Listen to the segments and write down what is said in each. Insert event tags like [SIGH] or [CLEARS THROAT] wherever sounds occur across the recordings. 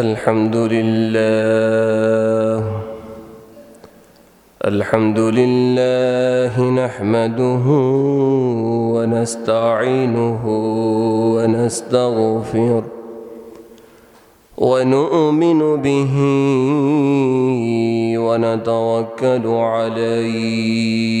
الحمد لله. الحمد لله نحمده ونستعينه ونستغفره ونؤمن به ونتوكل عليه.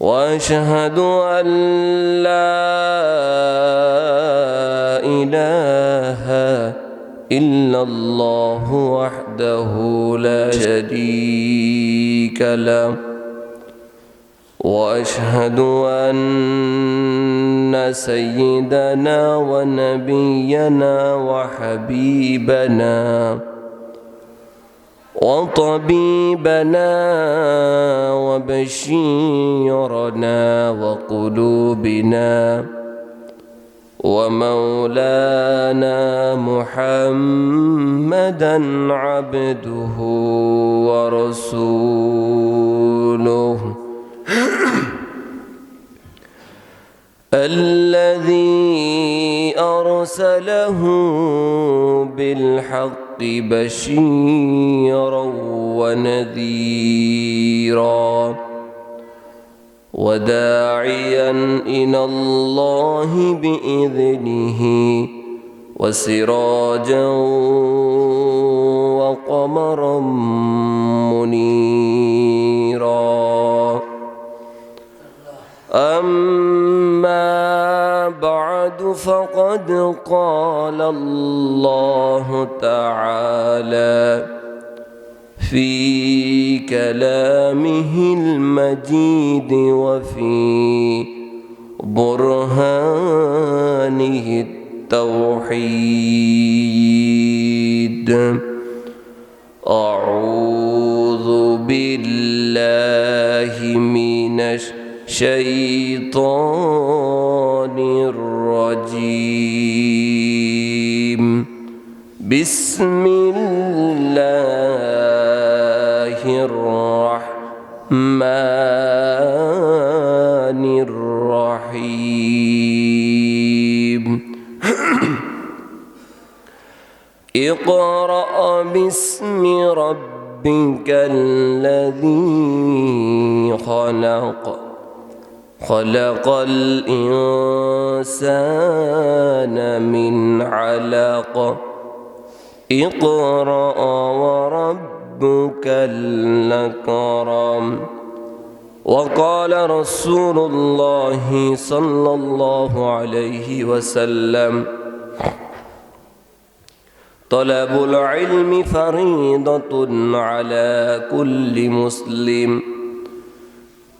وأشهد أن لا إله إلا الله وحده لا شريك له. وأشهد أن سيدنا ونبينا وحبيبنا وطبيبنا وبشيرنا وقلوبنا ومولانا محمدا عبده ورسوله. [CLEARS THROAT] الذي أرسله بالحق بشيرا ونذيرا وداعيا إلى الله بإذنه وسراجا وقمرا منيرا أما بعد فقد قال الله تعالى في كلامه المجيد وفي برهانه التوحيد. أعوذ بالله من الشيطان الرجيم. بسم الله الرحمن الرحيم. [CLEARS THROAT] اقرأ باسم ربك الذي خلق. خلق الإنسان من علق. اقرأ وربك الأكرم. وقال رسول الله صلى الله عليه وسلم طلب العلم فريضة على كل مسلم.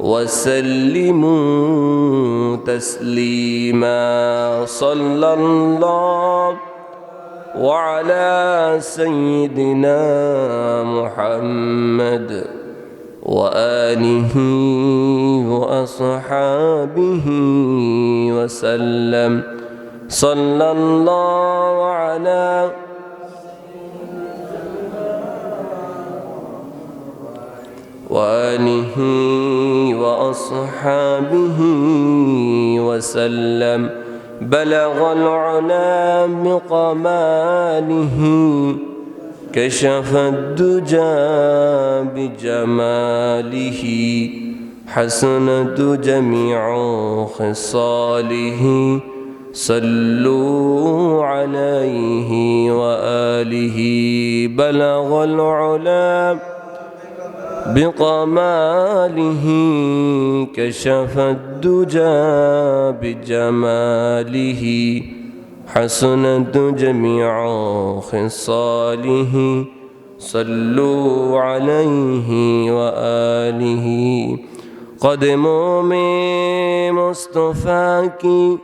وسلموا تسليما. صلى الله وعلى سيدنا محمد وآله وأصحابه وسلم. صلى الله على وآله وأصحابه وسلم بلغ العلا بقماله كشف الدجى بجماله حسنت جميع خصاله. صلوا عليه وآله بلغ العلا بقماله كشف الدجى بجماله حسنت جميع خصاله صلوا عليه وآله. قدموا من مصطفى کی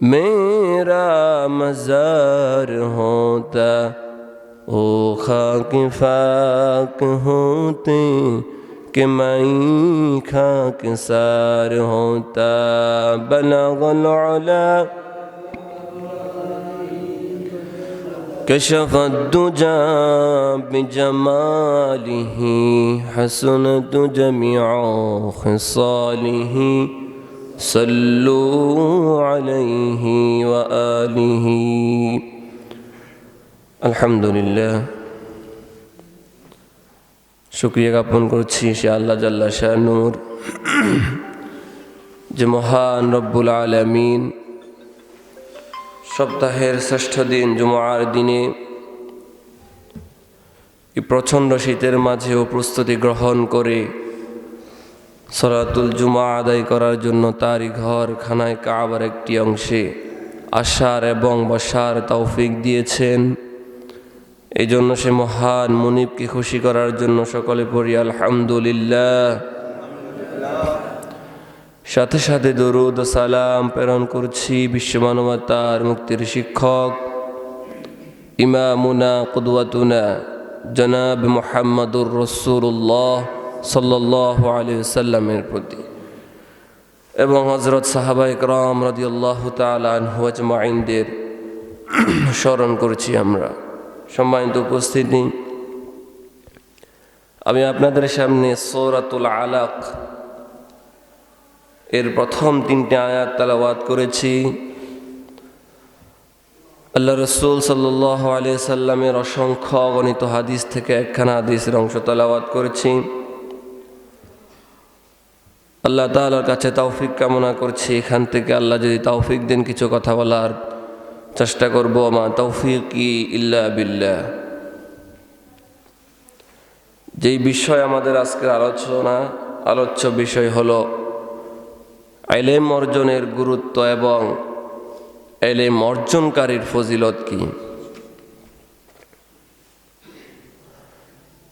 میرا مزار ہوتا أو خاک فاک ہوتے کہ میں خاک سار ہوتا بلا غلا کشف دجا بجمال ہی حسن دجمیع خصالی صلو علیہ وآلہ ہی আলহামদুলিল্লাহ। শুক্রিয়া জ্ঞাপন করছি সে আল্লাহ জাল্লা শাহ নূর যে মহান রব্বুল আলমিন সপ্তাহের শ্রেষ্ঠ দিন জুমার দিনে প্রচণ্ড শীতের মাঝেও প্রস্তুতি গ্রহণ করে সরাতুল জুমা আদায় করার জন্য তারই ঘর খানায় কাবার একটি অংশে আসার এবং বসার তৌফিক দিয়েছেন। এই জন্য সে মহান মুনিবকে খুশি করার জন্য সকলে পড়ি, আলহামদুলিল্লাহ। সাথে সাথে দরুদ সালাম প্রেরণ করছি বিশ্বমানবতার মুক্তির শিক্ষক, ইমামুনা কুদওয়াতুনা, জনাব মোহাম্মদুর রসুল্লাহ সাল্লাহ আলী সাল্লামের প্রতি এবং হজরত সাহাবা ইকরাম রদিয়াল্লাহ তালহুয়াজমাইনদের স্মরণ করছি আমরা। সম্মানিত উপস্থিতি। আমি আপনাদের সামনে সৌরাতুল আলাক এর প্রথম তিনটে আয়াত তালাবাদ করেছি। আল্লাহ রসুল সাল্লাহ আলিয়া সাল্লামের অসংখ্য অগণিত হাদিস থেকে একখানা হাদিসের অংশ তালাবাদ করেছি। আল্লাহ তালার কাছে তৌফিক কামনা করছি। এখান থেকে আল্লাহ যদি তৌফিক দেন কিছু কথা বলার চেষ্টা করব আমা তৌফিক ইল্লা বিল্লা যেই বিষয় আমাদের আজকের আলোচনা, আলোচ্য বিষয় হল এলেম অর্জনের গুরুত্ব এবং এলেম অর্জনকারীর ফজিলত কি?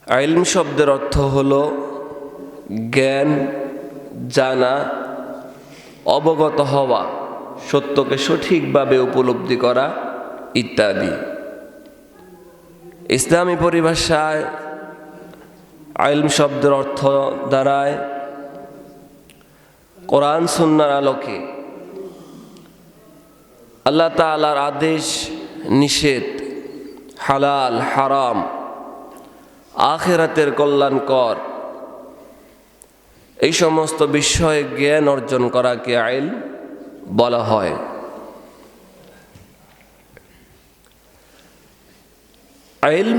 আইলম শব্দের অর্থ হল জ্ঞান, জানা, অবগত হওয়া। সত্যকে সঠিকভাবে উপলব্ধি করা ইত্যাদি। ইসলামী পরিভাষায় আইলম শব্দের অর্থ দ্বারায় কোরআন সুন্নার আলোকে আল্লাহ তালার আদেশ নিষেধ, হালাল, হারাম, আখেরাতের কল্যাণকর, এই সমস্ত বিষয়ে জ্ঞান অর্জন করাকে আইল? বলা হয়। আইল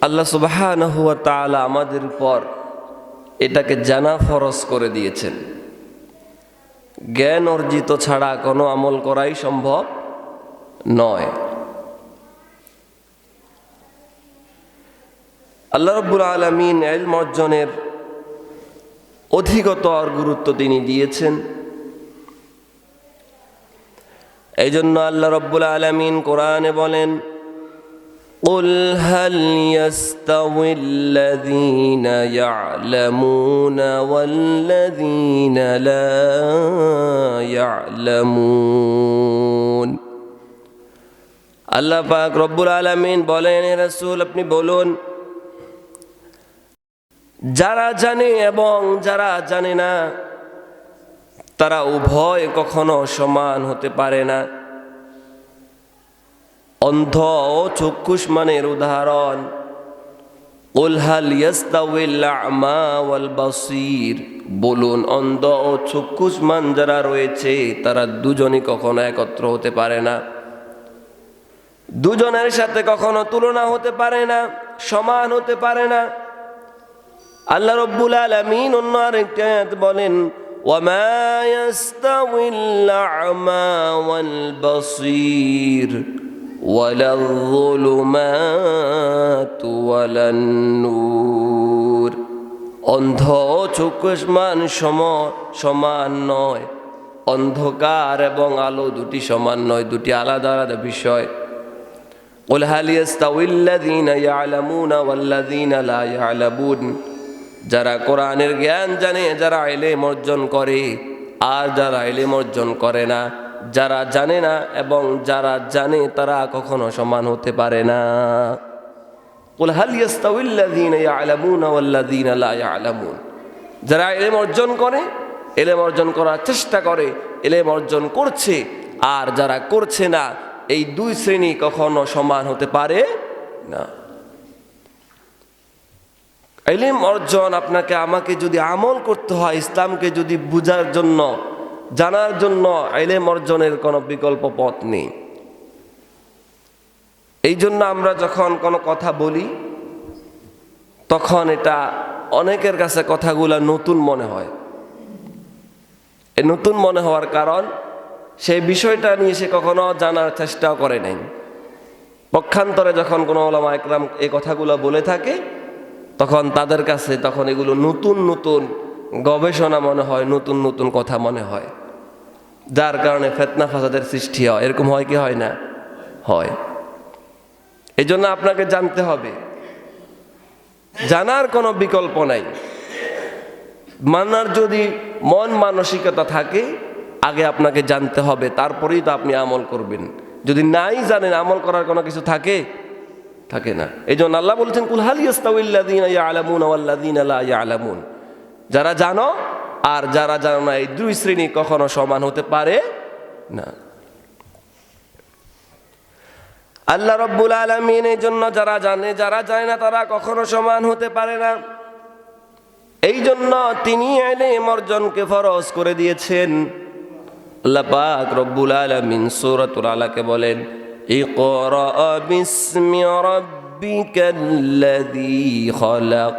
আল্লাহ সুবাহ আমাদের পর এটাকে জানা ফরজ করে দিয়েছেন। জ্ঞান অর্জিত ছাড়া কোনো আমল করাই সম্ভব নয়। আল্লাহ রব্বুল আলমিন এল অর্জনের অধিকতর গুরুত্ব তিনি দিয়েছেন। এই জন্য আল্লাহ রব্বুল আলমিন কোরআনে বলেন قل هل يستوي الذين يعلمون والذين لا يعلمون আল্লাহ পাক রব্বুল আলমিন বলেন রসুল আপনি বলুন যারা জানে এবং যারা জানে না তারা উভয় কখনো সমান হতে পারে না। অন্ধ ও চক্ষুষ্মানের উদাহরণ উলহাল বাসির বলুন, অন্ধ ও চক্ষুষ্মান যারা রয়েছে, তারা দুজনই কখনো একত্র হতে পারে না। দুজনের সাথে কখনো তুলনা হতে পারে না, সমান হতে পারে না। আল্লাহ রব্বুল আলমিন অন্য আরেকটি বলেন وما يستوي الأعمى والبصير ولا الظلمات ولا النور অন্ধ ও চক্ষুষ্মান সম সমান নয় অন্ধকার এবং আলো দুটি সমান নয় দুটি আলাদা আলাদা বিষয় قل هل يستوي الذين يعلمون والذين لا يعلمون যারা কোরআনের জ্ঞান জানে, যারা এলেম অর্জন করে, আর যারা এলেম অর্জন করে না, যারা জানে না এবং যারা জানে তারা কখনো সমান হতে পারে না। যারা এলেম অর্জন করে এলেম অর্জন করার চেষ্টা করে এলেম অর্জন করছে, আর যারা করছে না, এই দুই শ্রেণি কখনো সমান হতে পারে না। এলিম অর্জন আপনাকে, আমাকে যদি আমল করতে হয়, ইসলামকে যদি বুঝার জন্য, জানার জন্য, এলেম অর্জনের কোনো বিকল্প পথ নেই। এই জন্য আমরা যখন কোনো কথা বলি, তখন এটা অনেকের কাছে কথাগুলা নতুন মনে হয়। এই নতুন মনে হওয়ার কারণ সেই বিষয়টা নিয়ে সে কখনো জানার চেষ্টাও করে নাই। পক্ষান্তরে যখন কোনো ওলামা একরাম এই কথাগুলো বলে থাকে তখন তাদের কাছে তখন এগুলো নতুন নতুন গবেষণা মনে হয়, নতুন নতুন কথা মনে হয়। যার কারণে ফেতনা ফাসাদের সৃষ্টি হয়। এরকম হয় কি হয় না? হয়। এই জন্য আপনাকে জানতে হবে, জানার কোনো বিকল্প নাই। মানার যদি মন মানসিকতা থাকে, আগে আপনাকে জানতে হবে, তারপরেই তো আপনি আমল করবেন। যদি নাই জানেন আমল করার কোনো কিছু থাকে থাকে না। এই জন্য আল্লাহ বলছেন কুলহালি আলামুন আলামুন যারা জানো আর যারা জানো না, এই দুই শ্রেণি কখনো সমান হতে পারে না। আল্লাহ রব্বুল আলমিন এই জন্য যারা জানে যারা জানে না, তারা কখনো সমান হতে পারে না। এই জন্য তিনি এলেম অর্জনকে ফরজ করে দিয়েছেন। আল্লাহ পাক রব্বুল আলমিন সূরাতুল আলাকে বলেন ইকরা বিসমি রাব্বিকাল্লাযী খলাক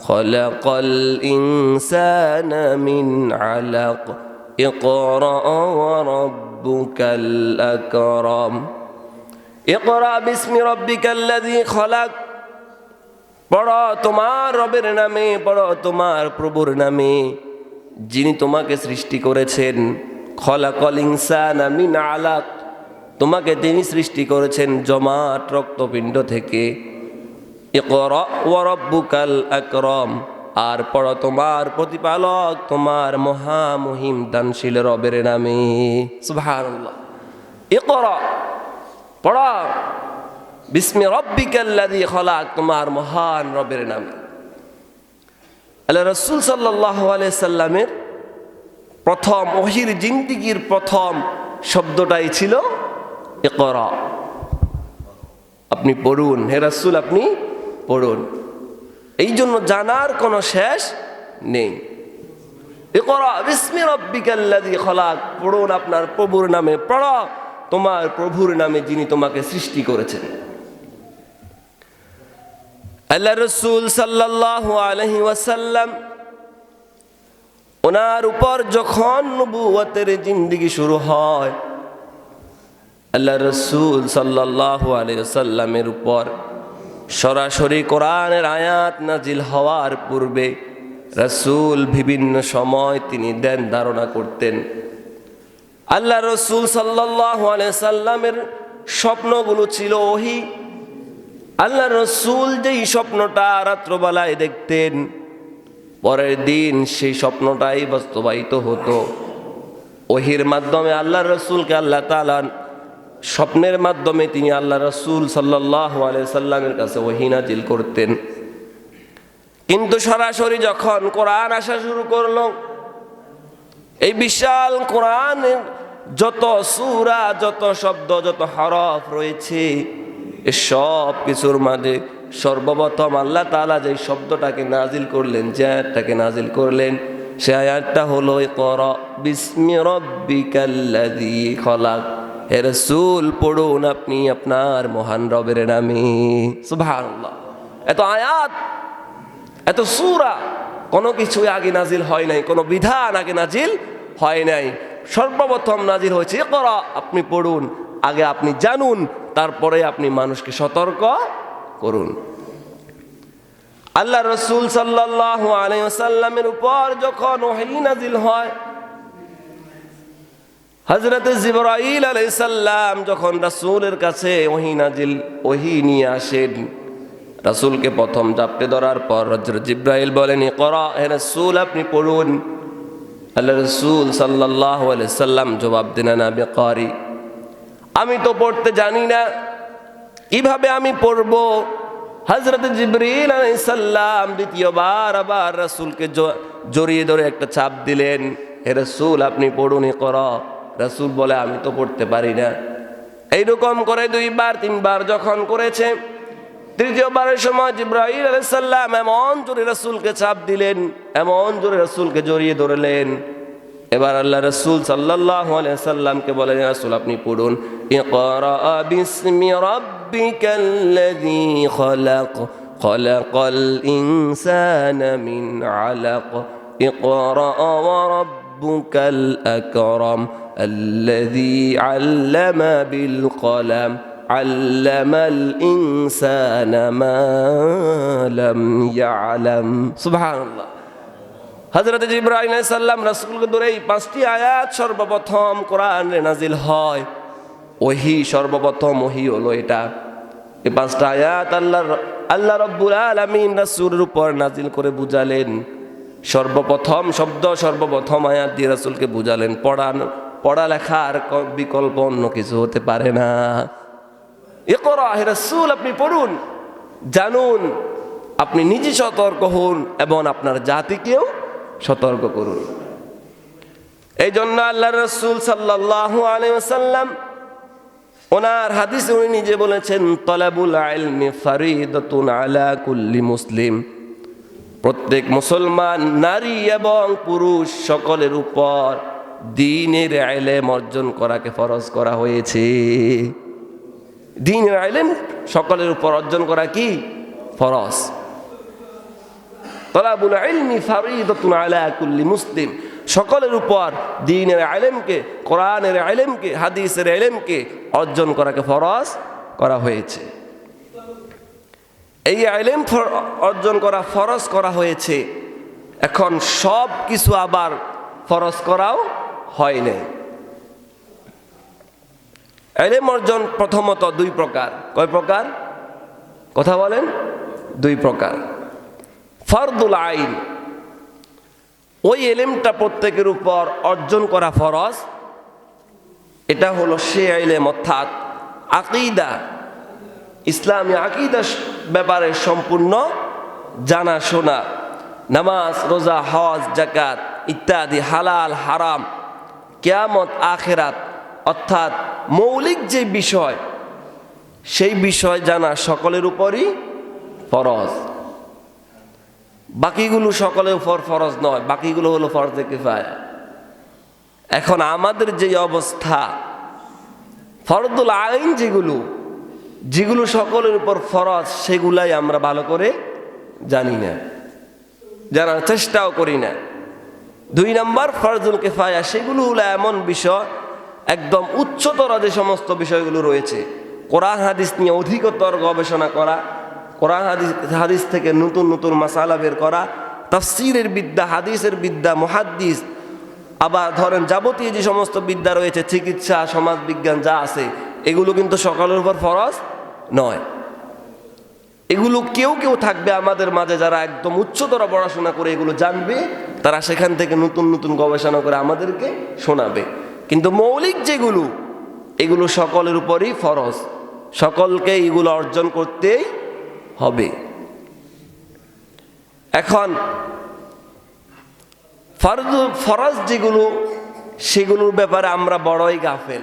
খলাকাল ইনসানা মিন আলাক ইকরা ওয়া রাব্বুকাল আকরাম ইকরা বিসমি রাব্বিকাল্লাযী খলাক পড়ো তোমার রবের নামে, পড়ো তোমার প্রভুর নামে, যিনি তোমাকে সৃষ্টি করেছেন। খলাকল ইনসান মিন আলাক। তোমাকে তিনি সৃষ্টি করেছেন জমাট রক্তপিণ্ড থেকে। ইকরা ওয়া রাব্বুকাল আকরাম। আর পড়ো তোমার প্রতিপালক, তোমার মহামহিম দানশীল রবের নামে। সুবহানাল্লাহ। ইকরা, পড়ো। বিস্মি রব্বিকাল্লাযী খলাক, তোমার মহান রবের নামে। আল্লাহ রসুল সাল্লাহ সাল্লামের প্রথম ওহির জিন্দিগির প্রথম শব্দটাই ছিল একরা আপনি পড়ুন। হে রসুল, আপনি পড়ুন। এই জন্য জানার কোনো শেষ নেই। পড়ুন আপনার প্রভুর নামে, পড়ো তোমার প্রভুর নামে যিনি তোমাকে সৃষ্টি করেছেন। আল্লাহ রসুল সাল্লাহ আলহি ওয়াসাল্লাম ওনার উপর যখন নবুয়তের জিন্দিগি শুরু হয় আল্লাহ রসুল সাল্লাহ আলিয়াল্লামের উপর সরাসরি কোরআনের আয়াত নাজিল হওয়ার পূর্বে রসুল বিভিন্ন সময় তিনি দেন ধারণা করতেন। আল্লাহ রসুল সাল্লাহ সাল্লামের স্বপ্নগুলো ছিল ওহি। আল্লাহ রসুল যেই স্বপ্নটা রাত্রবেলায় দেখতেন, পরের দিন সেই স্বপ্নটাই বাস্তবায়িত হতো। ওহির মাধ্যমে আল্লাহ রসুলকে আল্লাহ তালা স্বপ্নের মাধ্যমে তিনি আল্লাহ রসুল সাল্লাহ সাল্লামের কাছে ওহিনাজিল করতেন। কিন্তু সরাসরি যখন কোরআন আসা শুরু করল, এই বিশাল কোরআনের যত সুরা, যত শব্দ, যত হরফ রয়েছে সব কিছুর মাঝে সর্বপ্রথম আল্লাহ তালা যে শব্দটাকে নাজিল করলেন, যে আয়াতটাকে নাজিল করলেন সে আয়াতটা হলো কর বিস্মি রব্বিকাল্লাযী খলাক। হে রাসূল, পড়ুন আপনি আপনার মহান রবের নামে। এত আয়াত, এত সুরা, কোনো কিছু আগে নাজিল হয় নাই, কোনো বিধান আগে নাজিল হয় নাই। সর্বপ্রথম নাজিল হয়েছে করা আপনি পড়ুন, আগে আপনি জানুন, তারপরে আপনি মানুষকে সতর্ক করুন। আল্লাহ রসুল সাল্লাহ আলাইসাল্লামের উপর যখন ওহি নাজিল হয় হজরত জিবরাইল আলাইসাল্লাম যখন রাসূলের কাছে ওহি নাজিল ওহি নিয়ে আসেন, রাসূলকে প্রথম চাপটে ধরার পর হজরত জিব্রাইল বলেন করা হে রাসূল, আপনি পড়ুন। আল্লাহ রসুল সাল্লাহ সাল্লাম জবাব দিন না বেকারি আমি তো পড়তে জানি না। কীভাবে আমি পড়ব? হজরত জিবরিল সাল্লাম দ্বিতীয়বার আবার রাসূলকে জড়িয়ে ধরে একটা চাপ দিলেন, হে রসুল, আপনি পড়ুন কর রাসূল বলে, আমি তো পড়তে পারি না। এইরকম করে দুইবার, তিনবার যখন করেছে, তৃতীয়বারের সময় জিব্রাহিল আলাইসাল্লাম এমন জোরে রসুলকে চাপ দিলেন, এমন জোরে রসুলকে জড়িয়ে ধরলেন। এবার আল্লাহ রসুল সাল্লাহ সাল্লামকে বলেন রসুল, আপনি পড়ুন। ইনসানা মিন আলাক ইকরা ওয়া রাব্বুকাল আকরাম الذي علم بالقلم علم الإنسان ما لم يعلم سبحان الله হজরত ইব্রাহিম সাল্লাম রাসূলকে ধরে এই পাঁচটি আয়াত সর্বপ্রথম কোরআনে নাজিল হয় ওহি সর্বপ্রথম ওহি হলো এটা এই পাঁচটা আয়াত আল্লাহ আল্লাহ রব্বুল আলামিন রাসূলের উপর নাজিল করে বুঝালেন সর্বপ্রথম শব্দ সর্বপ্রথম আয়াত দিয়ে রাসূলকে বুঝালেন পড়ান পড়ালেখার বিকল্প অন্য কিছু হতে পারে না। হে রাসূল, আপনি পড়ুন, জানুন, আপনি নিজে সতর্ক হন এবং আপনার জাতিকেও সতর্ক করুন। এই জন্য আল্লাহ রসুল সাল্লাল্লাহু আলাইহি ওয়াসাল্লাম ওনার হাদিসে উনি নিজে বলেছেন, তলাবুল ইলমি ফারিদাতুন আলা কুল্লি মুসলিম। প্রত্যেক মুসলমান নারী এবং পুরুষ সকলের উপর দিনের আইলেম অর্জন করাকে ফরজ করা হয়েছে। দিনের আইলেম সকলের উপর অর্জন করা কি? ফরজ। তলাবুল ইলমি ফারিদাতুন আলা মুসলিম। সকলের উপর দিনের আলেমকে, কোরআনের আলেমকে, হাদিসের আলেমকে অর্জন করাকে ফরজ করা হয়েছে। এই আইলেম অর্জন করা, ফরজ করা হয়েছে। এখন সব কিছু আবার ফরজ করাও হয় নাই। এলেম অর্জন প্রথমত দুই প্রকার কয় প্রকার কথা বলেন। দুই প্রকার ফরদুল আইন। ওই এলেমটা প্রত্যেকের উপর অর্জন করা ফরজ এটা হলো সে এলেম অর্থাৎ আকিদা। ইসলামী আকিদা ব্যাপারে সম্পূর্ণ জানা শোনা নামাজ, রোজা, হজ জাকাত ইত্যাদি হালাল, হারাম কেয়ামত, আখেরাত, অর্থাৎ মৌলিক যে বিষয়, সেই বিষয় জানা সকলের উপরই ফরজ। বাকিগুলো সকলের উপর ফরজ নয়, বাকিগুলো হলো ফরজে কিফায়া। এখন আমাদের যে অবস্থা, ফরদুল আইন যেগুলো যেগুলো সকলের উপর ফরজ, সেগুলাই আমরা ভালো করে জানি না, জানার চেষ্টাও করি না। দুই নম্বর ফরজুল কেফায়া, সেগুলো হলো এমন বিষয়, একদম উচ্চতর যে সমস্ত বিষয়গুলো রয়েছে। কোরআন হাদিস নিয়ে অধিকতর গবেষণা করা, কোরআন হাদিস হাদিস থেকে নতুন নতুন মাসালা বের করা, তাফসিরের বিদ্যা, হাদিসের বিদ্যা, মহাদ্দিস, আবার ধরেন যাবতীয় যে সমস্ত বিদ্যা রয়েছে, চিকিৎসা, সমাজবিজ্ঞান যা আছে, এগুলো কিন্তু সকালের উপর ফরজ নয়। এগুলো কেউ কেউ থাকবে আমাদের মাঝে যারা একদম উচ্চতর পড়াশোনা করে এগুলো জানবে, তারা সেখান থেকে নতুন নতুন গবেষণা করে আমাদেরকে শোনাবে। কিন্তু মৌলিক যেগুলো, এগুলো সকলের উপরই ফরজ। সকলকে এগুলো অর্জন করতেই হবে। এখন, ফরজ ফরজ যেগুলো, সেগুলোর ব্যাপারে আমরা বড়ই গাফেল।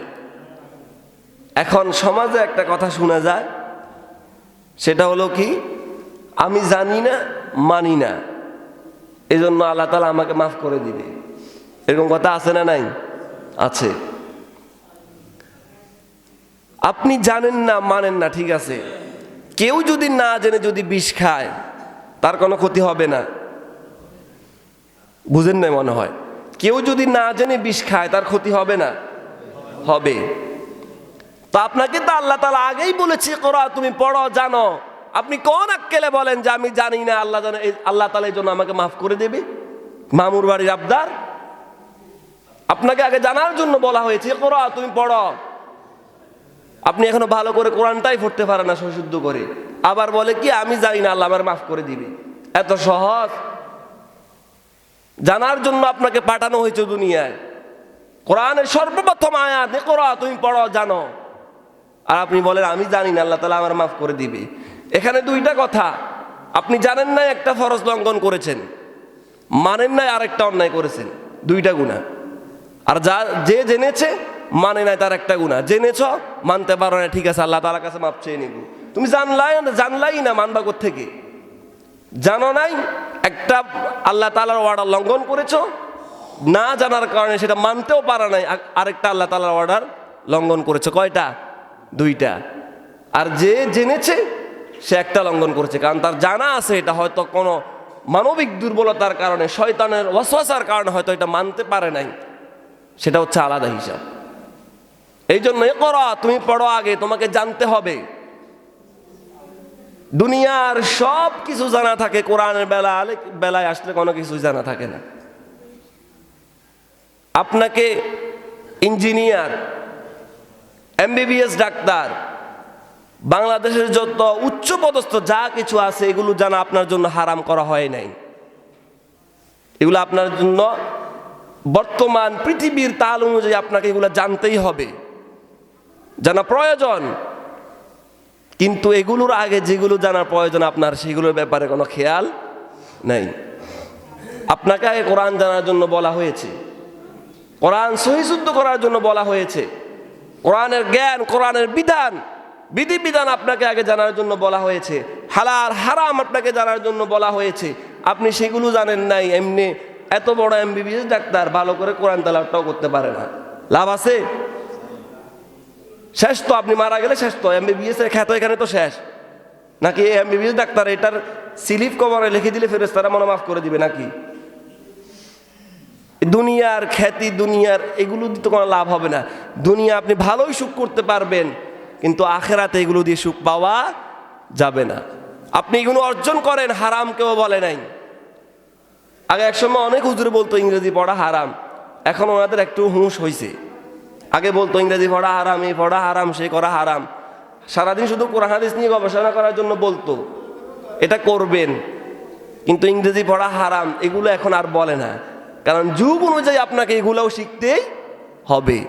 এখন সমাজে একটা কথা শোনা যায় সেটা হলো কি? আমি জানি না, মানি না। এই জন্য আল্লাহ তালা আমাকে মাফ করে দিবে। এরকম কথা আছে না নাই? আছে। আপনি জানেন না, মানেন না, ঠিক আছে? কেউ যদি না জেনে যদি বিষ খায়, তার কোনো ক্ষতি হবে না। বুঝেন নাই মনে হয়? কেউ যদি না জেনে বিষ খায়, তার ক্ষতি হবে না? হবে। তো আপনাকে তো আল্লাহ তালা আগেই বলেছি, করা, তুমি পড়ো, জানো। আপনি কোন আক্কেলে বলেন যে, আমি জানি না, আল্লাহ জানে আল্লাহ তালা এই জন্য আমাকে মাফ করে দেবে? মামুর বাড়ির আবদার। আপনাকে আগে জানার জন্য বলা হয়েছে, করো, তুমি পড়ো। আপনি এখনও ভালো করে কোরআনটাই পড়তে পারেন না, সশুদ্ধ করে। আবার বলে কি, আমি জানি না, আল্লাহ আমার মাফ করে দিবে। এত সহজ। জানার জন্য আপনাকে পাঠানো হয়েছে দুনিয়ায়। কোরআনের সর্বপ্রথম আয়াত, করো, তুমি পড়ো, জানো। আর আপনি বলেন, আমি জানি না, আল্লাহ তালা আমার মাফ করে দিবে। এখানে দুইটা কথা। আপনি জানেন না একটা ফরজ লঙ্ঘন করেছেন, মানেন নাই আরেকটা অন্যায় করেছেন, দুইটা গুণা আর যা, যে জেনেছে মানে নাই তার একটা গুণা জেনেছ, মানতে পারো না, ঠিক আছে, আল্লাহ তালার কাছে মাপ চেয়ে নিব। তুমি জানলাই জানলাই না মানবা থেকে জানো নাই একটা আল্লাহ তালার অর্ডার লঙ্ঘন করেছ? না জানার কারণে সেটা মানতেও পারা নাই আরেকটা আল্লাহ তালার অর্ডার লঙ্ঘন করেছ। কয়টা? দুইটা। আর যে জেনেছে, সে একটা লঙ্ঘন করেছে, কারণ তার জানা আছে এটা হয়তো কোনো মানবিক দুর্বলতার কারণে, শয়তানের ওয়াসওয়াসার কারণে হয়তো এটা মানতে পারে নাই। সেটা হচ্ছে আলাদা হিসাব। এই জন্য করো তুমি পড়ো আগে, তোমাকে জানতে হবে। দুনিয়ার সব কিছু জানা থাকে, কোরআনের বেলা বেলায় আসলে কোনো কিছু জানা থাকে না। আপনাকে ইঞ্জিনিয়ার এমবিবিএস ডাক্তার, বাংলাদেশের যত উচ্চপদস্থ যা কিছু আছে, এগুলো জানা আপনার জন্য হারাম করা হয় নাই। এগুলো আপনার জন্য বর্তমান পৃথিবীর তাল অনুযায়ী আপনাকে এগুলো জানতেই হবে। জানা প্রয়োজন। কিন্তু এগুলোর আগে যেগুলো জানার প্রয়োজন আপনার, সেগুলোর ব্যাপারে কোনো খেয়াল নেই। আপনাকে আগে কোরআন জানার জন্য বলা হয়েছে। কোরআন সহিশুদ্ধ করার জন্য বলা হয়েছে। কোরআনের জ্ঞান, কোরআনের বিধান। বিধিবিধান আপনাকে আগে জানার জন্য বলা হয়েছে। হালাল, হারাম আপনাকে জানার জন্য বলা হয়েছে। আপনি সেগুলো জানেন নাই, এমনি এত বড় এমবিবিএস ডাক্তার ভালো করে কোরআন তালাটাও করতে পারে না। লাভ আছে? শেষ তো, আপনি মারা গেলে শেষ তো, এমবিবিএস এর খ্যাত এখানে তো শেষ। নাকি এমবিবিএস ডাক্তার এটার সিলিপ কভারে লিখে দিলে ফেরেস্তারা মনে মাফ করে দিবে নাকি? দুনিয়ার খ্যাতি, দুনিয়ার এগুলো দিয়ে তো কোনো লাভ হবে না। দুনিয়া আপনি ভালোই সুখ করতে পারবেন, কিন্তু আখেরাতে এগুলো দিয়ে সুখ পাওয়া যাবে না। আপনি এগুলো অর্জন করেন, হারাম কেউ বলে নাই। আগে একসময় অনেক হুজুর বলতো, ইংরেজি পড়া হারাম। এখন ওনাদের একটু হুঁশ হয়েছে আগে বলতো, ইংরেজি পড়া হারাম, এই পড়া হারাম সে করা হারাম। সারাদিন শুধু কোরআন, হাদিস নিয়ে গবেষণা করার জন্য বলতো, এটা করবেন, কিন্তু ইংরেজি পড়া হারাম, এগুলো এখন আর বলে না। কারণ যুগ অনুযায়ী আপনাকে এগুলোও শিখতেই হবে।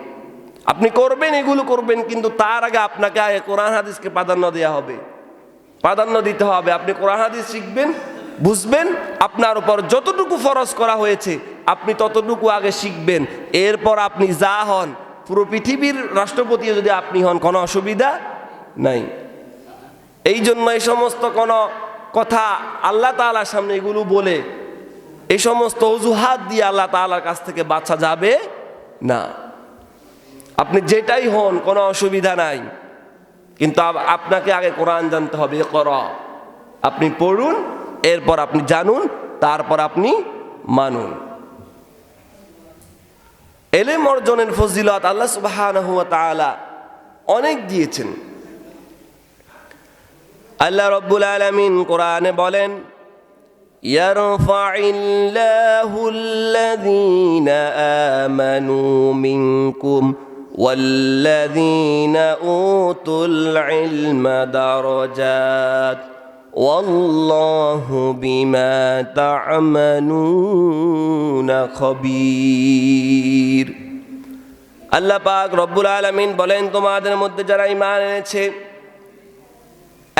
আপনি করবেন, এগুলো করবেন, কিন্তু তার আগে আপনাকে কোরআন হাদিসকে প্রাধান্য দেওয়া হবে। প্রাধান্য দিতে হবে। আপনি কোরআন হাদিস শিখবেন, বুঝবেন, আপনার উপর যতটুকু ফরজ করা হয়েছে, আপনি ততটুকু আগে শিখবেন। এরপর আপনি যা হন, পুরো পৃথিবীর রাষ্ট্রপতি যদি আপনি হন, কোনো অসুবিধা নাই। এই জন্য এই সমস্ত কোনো কথা আল্লাহ তাআলার সামনে এগুলো বলে এই সমস্ত অজুহাত দিয়ে আল্লাহ তাআলার কাছ থেকে বাঁচা যাবে না। আপনি যেটাই হন, কোনো অসুবিধা নাই। কিন্তু আপনাকে আগে কোরআন জানতে হবে কর। আপনি পড়ুন, এরপর আপনি জানুন, তারপর আপনি মানুন। এলেম অর্জনের ফজিলত আল্লাহ তাআলা অনেক দিয়েছেন। আল্লাহ রব্বুল আলামিন কোরআনে বলেন يرفع الله الذين آمنوا منكم والذين أوتوا العلم درجات والله بما تعملون خبير আল্লাহ পাক রব্বুল আলামিন বলেন তোমাদের মধ্যে যারা ইমান এনেছে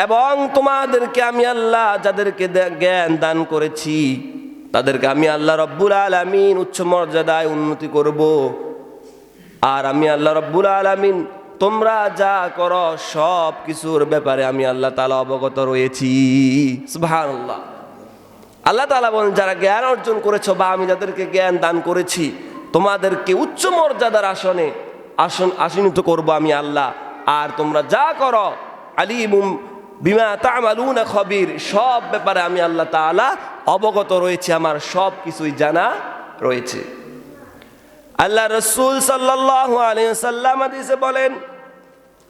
এবং তোমাদেরকে আমি আল্লাহ যাদেরকে জ্ঞান দান করেছি, তাদেরকে আমি আল্লাহ রব্বুল আলামিন উচ্চ মর্যাদায় উন্নতি করব। আর আমি আল্লাহ রব্বুল আলামিন, তোমরা যা করো সব কিছুর ব্যাপারে আমি আল্লাহ তালা অবগত রয়েছি। সুবহানাল্লাহ। আল্লাহ তালা বলেন, যারা জ্ঞান অর্জন করেছ বা আমি যাদেরকে জ্ঞান দান করেছি, তোমাদেরকে উচ্চ মর্যাদার আসনে আসন আসীনিত করব আমি আল্লাহ। আর তোমরা যা করো, আলিমুম বিমা তামালুনা খবির সব ব্যাপারে আমি আল্লাহ তাআলা অবগত রয়েছে আমার সব কিছুই জানা রয়েছে আল্লাহ রসুল সাল্লাল্লাহু আলাইহি সাল্লাম হাদিসে বলেন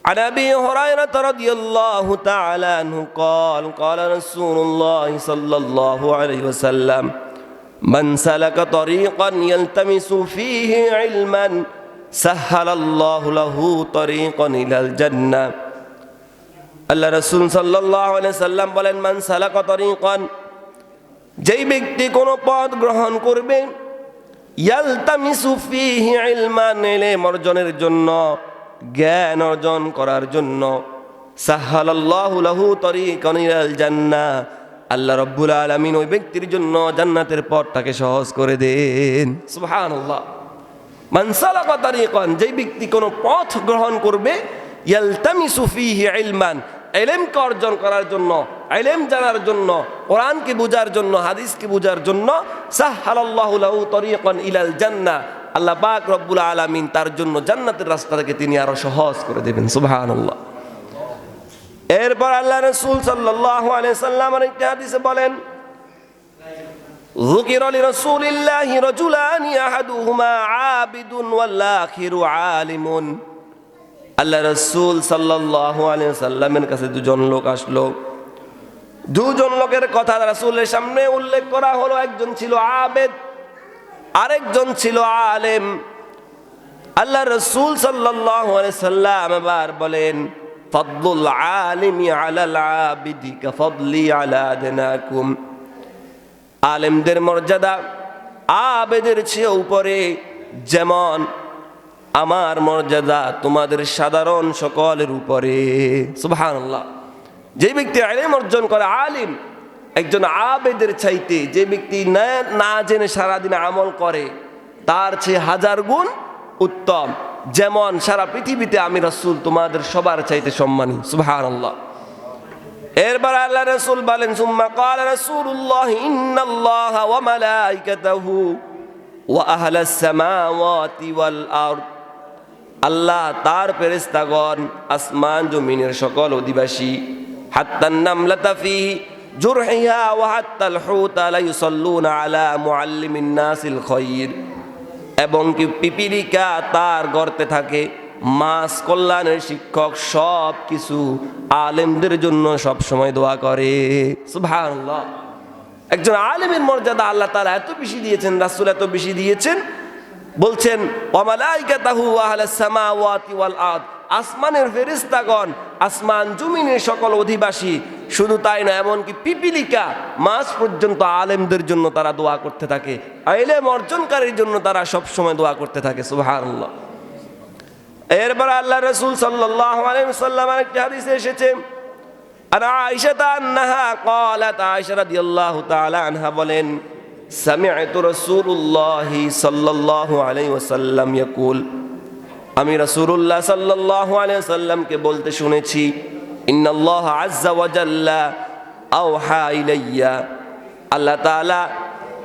عن ابي هريره رضي الله تعالى عنه قال قال رسول الله صلى الله عليه وسلم من سلك طريقا يلتمس فيه علما سهل الله له طريقا الى الجنه আল্লাহ রসুল সাল্লাম বলেন, মান সালাকা তরিকান যেই ব্যক্তি কোনো পথ গ্রহণ করবে অর্জনের জন্য, জ্ঞান অর্জন করার জন্য, সাহালাল্লাহু লাহু তরিকান ইলাল জান্নাহ আল্লাহ রব্বুল আলামিন ওই ব্যক্তির জন্য জান্নাতের পথটাকে সহজ করে দেন। সুবহানাল্লাহ। মান সালাকা তরিকান যেই ব্যক্তি কোনো পথ গ্রহণ করবে, ইয়ালতামিসু ফিহি ইলমান এলেমকে অর্জন করার জন্য এলেম জানার জন্য কোরআনকে বোঝার জন্য হাদিসকে বোঝার জন্য সাহালাল্লাহু লাহু তরিকান ইলাল জান্নাহ আল্লাহ পাক রব্বুল আলামিন তার জন্য জান্নাতের রাস্তাটাকে তিনি আরো সহজ করে দেবেন সুবহানাল্লাহ এরপর আল্লাহ রাসূল সাল্লাল্লাহু আলাইহি সাল্লাম একটি হাদিসে বলেন ذكر لرسول الله رجلان أحدهما عابد والآخر عالم আল্লাহ রসুল সাল্লাহ সাল্লামের কাছে দুজন লোক আসলো। দুজন লোকের কথা রাসুলের সামনে উল্লেখ করা হলো। একজন ছিল আবেদ, আরেকজন ছিল আলেম। আল্লাহ রসুল সাল্লাহ সাল্লাম আবার বলেন, ফদলুল আলিমি আলাল আলা আলেমদের মর্যাদা আবেদের চেয়ে উপরে যেমন আমার মর্যাদা তোমাদের সাধারণ সকলের উপরে সুবহানাল্লাহ যে ব্যক্তি আলেম অর্জন করে আলিম একজন আবেদের চাইতে যে ব্যক্তি না না জেনে সারাদিন আমল করে তার চেয়ে হাজার গুণ উত্তম যেমন সারা পৃথিবীতে আমি রসুল তোমাদের সবার চাইতে সম্মানী সুবহানাল্লাহ এরপর আল্লাহ রসুল বলেন সুম্মা قال رسول الله إن الله وملائكته وأهل السماوات والأرض আল্লাহ তার ফেরেস্তাগণ আসমান জমিনের সকল অধিবাসী, হাত্তান নামলাতা ফি জুরহিহা ওয়া হাত্তাল হুতা লা ইউসাল্লুনা আলা মুআল্লিমিন নাসিল খায়র। এবং কি পিপিলিকা তার গর্তে থাকে মাস কল্যাণের শিক্ষক সব কিছু আলেমদের জন্য সব সময় দোয়া করে। সুবহানাল্লাহ। একজন আলেমের মর্যাদা আল্লাহ তাআলা এত বেশি দিয়েছেন, রাসূল এত বেশি দিয়েছেন বলছেন আসমানের ফেরিস্তাগণ আসমান জুমিনের সকল অধিবাসী, শুধু তাই না এমনকি পিপিলিকা মাস পর্যন্ত আলেমদের জন্য তারা দোয়া করতে থাকে। আইলেম অর্জনকারীর জন্য তারা সবসময় দোয়া করতে থাকে সুবাহান্লাহ এরপর আল্লাহ রসুল সাল্লাহ আলহিম একটি হাদিসে এসেছে আর আয়সা কলা কলাত আয়সা রাদিয়াল্লাহু তাআলা আনহা বলেন সামিআতু রাসূলুল্লাহি সাল্লাল্লাহু আলাইহি ওয়াসাল্লাম ইয়াকুল। আমি রাসূলুল্লাহ সাল্লাল্লাহু আলাইহি ওয়াসাল্লামকে বলতে শুনেছি, ইন্নাল্লাহ আজ্জা ওয়া জাল্লা আওহা ইলাইয়া। আল্লাহ তাআলা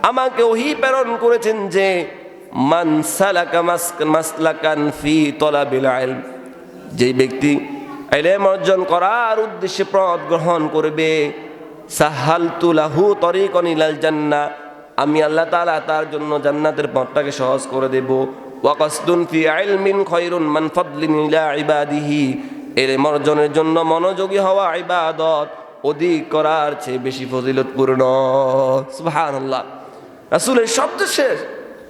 আমাকে ওহি প্রেরণ করেছেন যে, মান সালাকা মাসলাকান ফি তলাবিল ইলম। যে ব্যক্তি ইলম অর্জন করার উদ্দেশ্যে পথ গ্রহণ করবে, সাহালতু লাহু তরিকন ইলাল জান্নাহ আমি আল্লাহ তাআলা তার জন্য জান্নাতের পথটাকে সহজ করে দেব। ওয়াকাসদুন ফি ইলমিন খায়রুন মান ফাদলিন ইলা ইবাদিহি। ইলম অর্জনের জন্য মনোযোগী হওয়া ইবাদত অধিক করার চেয়ে বেশি ফজিলতপূর্ণ। সুবহানাল্লাহ। রাসূলের সবচেয়ে শেষ,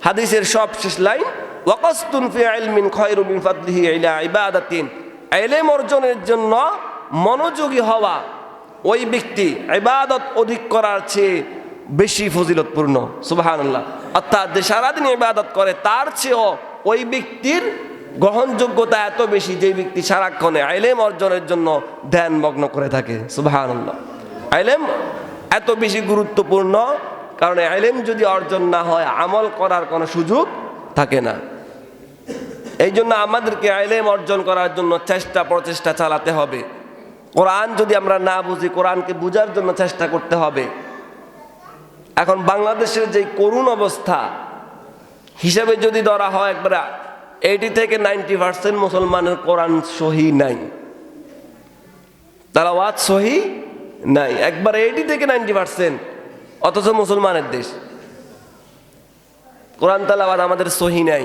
হাদিসের সব শেষ লাইন ওয়াকাসতুন ফি ইলমিন খায়রুন মিন ফাদলিহি ইলা ইবাদাতিন। ইলম অর্জনের জন্য মনোযোগী হওয়া ওই ব্যক্তি ইবাদত অধিক করার চেয়ে বেশি ফজিলতপূর্ণ, সুবহানাল্লাহ। অর্থাৎ যে সারাদিন ইবাদত করে, তার চেয়েও ওই ব্যক্তির গ্রহণযোগ্যতা এত বেশি যে ব্যক্তি সারাক্ষণে আইলেম অর্জনের জন্য ধ্যান মগ্ন করে থাকে, সুবহানাল্লাহ। আইলেম এত বেশি গুরুত্বপূর্ণ, কারণ আইলেম যদি অর্জন না হয়, আমল করার কোনো সুযোগ থাকে না। এই জন্য আমাদেরকে আইলেম অর্জন করার জন্য চেষ্টা, প্রচেষ্টা চালাতে হবে। কোরআন যদি আমরা না বুঝি, কোরআনকে বুঝার জন্য চেষ্টা করতে হবে। এখন বাংলাদেশের যে করুণ অবস্থা, হিসাবে যদি ধরা হয় একবারে এইটি থেকে নাইনটি পার্সেন্ট মুসলমানের কোরআন সহি নাই। তারা ওয়াজ সহি নাই। একবার এইটি থেকে নাইনটি পার্সেন্ট অথচ মুসলমানের দেশ। কোরআন তালাবাদ আমাদের সহি নাই।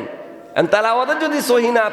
তালাবাদের যদি সহি না